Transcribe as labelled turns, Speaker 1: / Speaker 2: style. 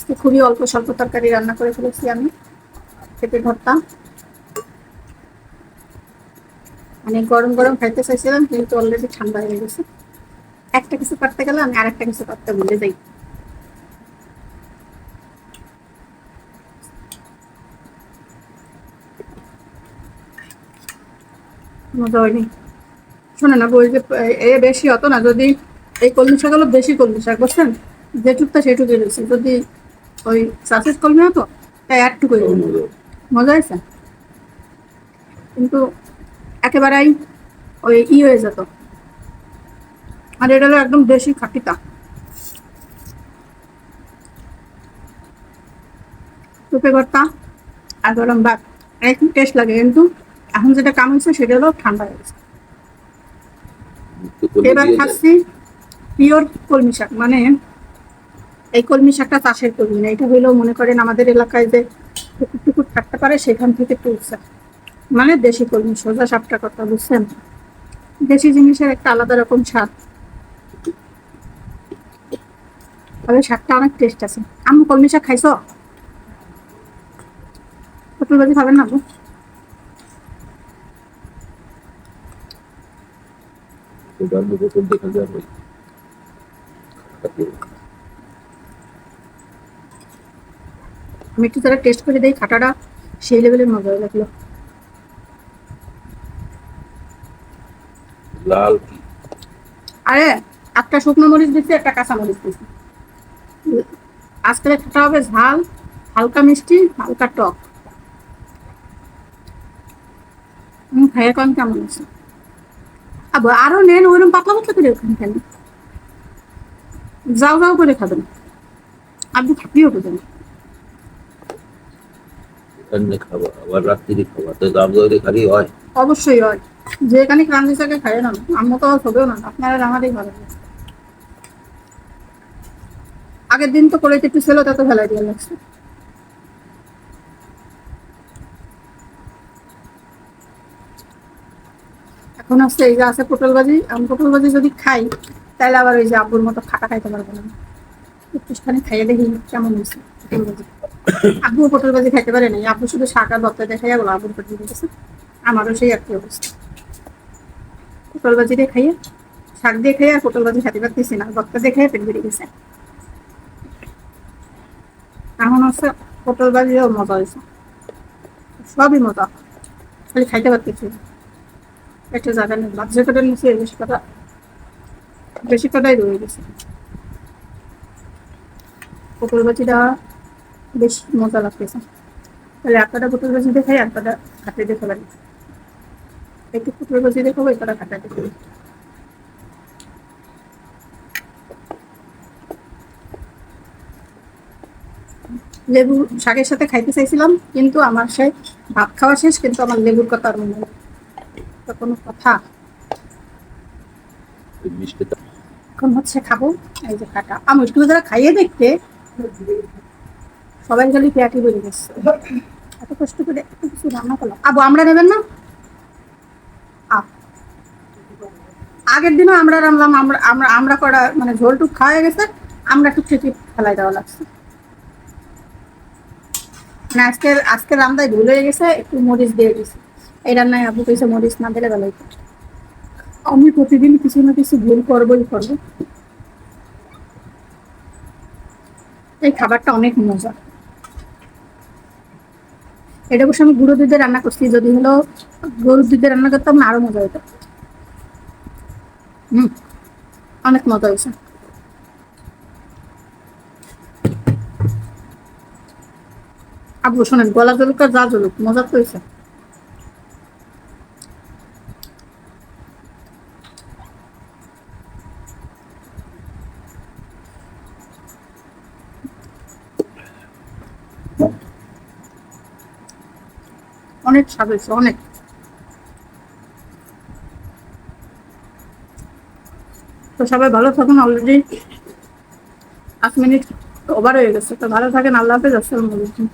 Speaker 1: আজকে খুবই অল্প স্বল্প তরকারি রান্না করে ফেলেছি আমি। পেঁপে ভর্তা। মানে গরম গরম খাইতে চাইছিলাম, কিন্তু অলরেডি ঠান্ডা হয়ে গেছে। একটা কিছু করতে গেলে আমি আরেকটা কিছু করতে ভুলে যাই। মজা হয়নি। শোনে না, বই যে, এ বেশি হতো না, যদি এই কলমি শাক হলো বেশি কলমি শাক, বুঝছেন? যেটুকটা সেটুকুই রয়েছে। যদি ওই সাসেস কলমি হতো তাই একটুকুই মজা। হয়েছে? কিন্তু একেবারেই ওই ই হয়ে যেত। আর এটা হলো একদম দেশি খাটিটা পেঁপে ভর্তা আর গরম ভাত। একটু টেস্ট লাগে কিন্তু এখন যেটা কাম হয়েছে সেটা হলো ঠান্ডা হয়ে গেছে। এবার খাচ্ছি পিওর কলমি শাক। মানে এই কলমি শাকটা চাষের কলমি না, এটা হইলেও মনে করেন আমাদের এলাকায় যে পুকুর টুকুর থাকতে পারে, সেখান থেকে তুলছে মানে দেশি কলমি, সোজা সাপটা কথা, বুঝছেন? দেশি জিনিসের একটা আলাদা রকম স্বাদ। তবে শাকটা অনেক টেস্ট আছে। আমি কলমি শাক খাইছ? পটল খাবেন না আমি একটু তারা টেস্ট করে দিই খাটাটা সেই লেভেলের মজা লাগল
Speaker 2: লাল
Speaker 1: আরে একটা শুকনো মরিচ দিচ্ছি একটা কাঁচা মরিচ দিচ্ছি আজকে খাটা হবে ঝাল হালকা মিষ্টি হালকা টক। খাইয়ে কম কেমন আছে? আবার আরও নেন ওইরকম পাতলা পাতলা করে ওখানে কেন? যাও যাও করে খাবেন। আপনি খাপিও বোঝেন
Speaker 2: আবার রাত্রি তো দাম দরে খালি হয়।
Speaker 1: অবশ্যই হয়। না তো না, আপনারা ভালো আগের দিন তো একটু ছিল তত দিয়ে লাগছে এখন হচ্ছে এই যে আছে পটল ভাজি, আমি পটল ভাজি যদি খাই, তাহলে আবার ওই যে আব্বুর মতো খাটা খাইতে পারব না। একটুখানি খাইয়ে দেখি কেমন হয়েছে পটল ভাজি। পটল ভাজি খাইতে নাই। আব্বু শুধু শাক আর ভর্তা দেখাই বলো আব্বুর পটল আমারও সেই একই অবস্থা। পটল শাক আর পটল খেতে পারতেছি না। পেট বেরিয়ে গেছে। এখন হচ্ছে পটল মজা হয়েছে। সবই মজা। খালি খাইতে পারতেছি একটা জায়গা নেই। নিচে বেশি কথা, বেশি কথাই রয়ে গেছে। পটল বেশ মজা লাগতেছে। তাহলে একটা পটল ভাজি দেখাই একটা খাতে দেখতে পারি একটু পটল ভাজি দেখাবো একটা খাতে দেখতে লেবু শাকের সাথে খাইতে চাইছিলাম কিন্তু আমার সে ভাত খাওয়া শেষ কিন্তু আমার লেবুর কথা আর মনে। তো কোনো কথা? এখন হচ্ছে খাব এই যে কাটা। আমি একটু যারা খাইয়ে দেখতে সবাই খালি পেয়াটি বেরিয়ে গেছে। এত কষ্ট করে কিছু রান্না করলাম। আবু, আমরা নেবেন না? আগের দিনও আমরা রান্নাম আমরা আমরা আমরা করা মানে ঝোলটুক খাওয়া হয়ে গেছে, আমরা একটু খেতে ফেলাই দেওয়া লাগছে। মানে আজকের আজকের রান্নায় ভুল হয়ে গেছে, একটু মরিচ দিয়ে দিছি। এই রান্নায় আবু কইছে মরিচ না দিলে ভালো হতো আমি প্রতিদিন কিছু না কিছু ভুল করবোই করব। এই খাবারটা অনেক মজা এটা অবশ্য আমি গুঁড়ো দুধে রান্না করছি, যদি হলো গরুর দুধে রান্না করতাম না, আরও মজা হতো হুম, অনেক মজা হয়েছে আবু শোনেন, গলা জলুক যা জলুক মজা তো হয়েছে অনেক স্বাদ হয়েছে, অনেক। তো সবাই ভালো থাকুন অলরেডি আট মিনিট ওভার হয়ে গেছে। তো ভালো থাকেন, আল্লাহ হাফেজ, আসসালামু আলাইকুম।